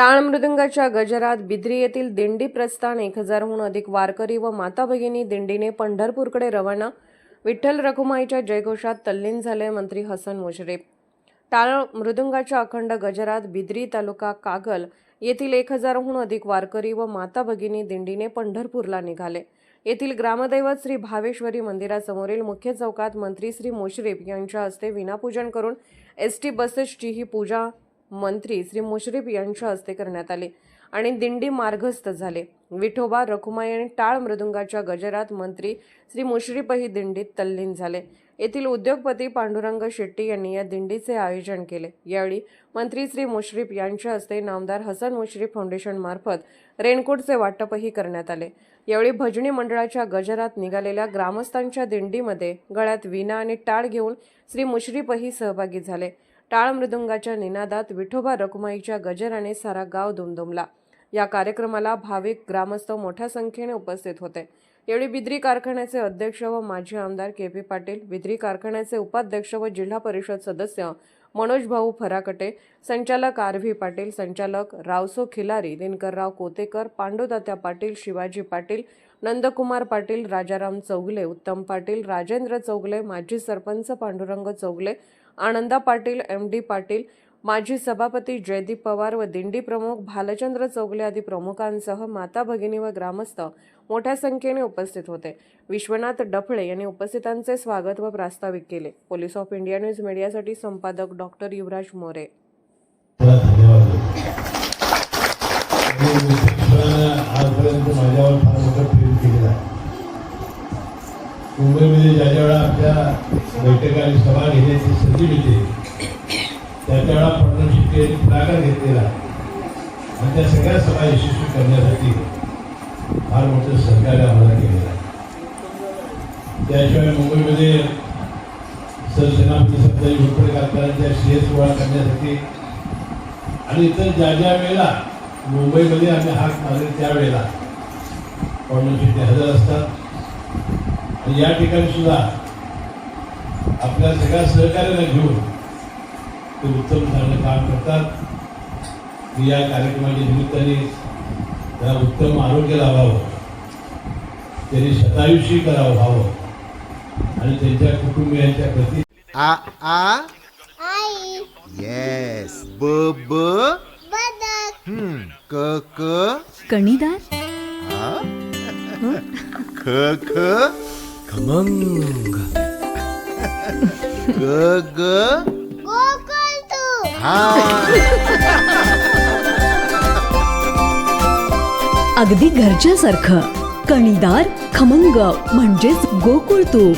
टाळ मृदंगाच्या गजरात बिद्री येथील दिंडी प्रस्थान एक हजारहून अधिक वारकरी व माता भगिनी दिंडीने पंढरपूरकडे रवाना. विठ्ठल रखुमाईच्या जयघोषात तल्लीन झाले मंत्री हसन मुश्रीफ. टाळ मृदुंगाच्या अखंड गजरात बिद्री तालुका कागल येथील एक हजारहून अधिक वारकरी व माता भगिनी दिंडीने पंढरपूरला निघाले. येथील ग्रामदैवत श्री भावेश्वरी मंदिरासमोरील मुख्य चौकात मंत्री श्री मुश्रीफ यांच्या हस्ते विनापूजन करून एस टी बसेसची ही पूजा मंत्री श्री मुश्रीफ यांच्या हस्ते करण्यात आले आणि दिंडी मार्गस्थ झाले. विठोबा रखुमाई आणि टाळ मृदुंगाच्या गजरात मंत्री श्री मुश्रीफही दिंडीत तल्लीन झाले. येथील उद्योगपती पांडुरंग शेट्टी यांनी या दिंडीचे आयोजन केले. यावेळी मंत्री श्री मुश्रीफ यांच्या हस्ते नामदार हसन मुश्रीफ फाउंडेशन मार्फत रेनकोटचे वाटपही करण्यात आले. यावेळी भजनी मंडळाच्या गजरात निघालेल्या ग्रामस्थांच्या दिंडीमध्ये गळ्यात विना आणि टाळ घेऊन श्री मुश्रीफही सहभागी झाले. टाळ मृदुंगाच्या निनादात विठोबा रखुमाईच्या गजराने सारा गाव दुमदुमला. या कार्यक्रमाला भाविक ग्रामस्थ मोठ्या संख्येने उपस्थित होते. यावेळी बिद्री कारखान्याचे अध्यक्ष व माजी आमदार के पी पाटील बिद्री कारखान्याचे उपाध्यक्ष व जिल्हा परिषद सदस्य मनोज भाऊ फराकटे संचालक आर व्ही पाटील संचालक रावसो खिलारी दिनकरराव कोतेकर पांडुदात्या पाटील शिवाजी पाटील नंदकुमार पाटील राजाराम चौगले उत्तम पाटील राजेंद्र चौगले माजी सरपंच पांडुरंग चौगले आनंदा पाटील एम डी पाटील माजी सभापती जयदीप पवार व दिंडी प्रमुख भालचंद्र चौगले आदी प्रमुखांसह माता भगिनी व ग्रामस्थ मोठ्या संख्येने उपस्थित होते. विश्वनाथ डफळे यांनी उपस्थितांचे स्वागत व प्रास्ताविक केले. पोलीस ऑफ इंडिया न्यूज मीडियासाठी संपादक डॉक्टर युवराज मोरे. धन्यवाद. आजपर्यंत माझ्यावर फार मोठं मुंबईमध्ये ज्या ज्या वेळा आपल्या बैठका आणि सभा घेण्याची संधी मिळते त्या त्या वेळा पार्टनरशिप यांनी पुढाकार घेतलेला आणि त्या सगळ्या सभा यशस्वी करण्यासाठी फार मोठं सहकार्य आम्हाला केलेलं आहे त्याशिवाय मुंबईमध्ये सरसेनापती सत्ताई घोरपडेकरांच्या श्रेय गोळा करण्यासाठी आणि इतर ज्या ज्या वेळेला मुंबईमध्ये आम्ही हाक मारले त्यावेळेला. पाहुणे हजर असतात. या ठिकाणी सुद्धा आपल्या सगळ्या सहकार्याला घेऊन ते उत्तम चांगलं काम करतात. की या कार्यक्रमाच्या निमित्ताने त्याला उत्तम आरोग्य लाभावं त्यांनी शतायुषी करावं व्हावं. आणि त्यांच्या कुटुंबियांच्या प्रती आ आ? आई. येस ब ब? बदक. हम्म. क क? कणीदार आ? ख ख? खमंग ग ग गोकुळ तू हा अगदी घरच्यासारखं. कणीदार खमंग म्हणजेच गोकुळ तूप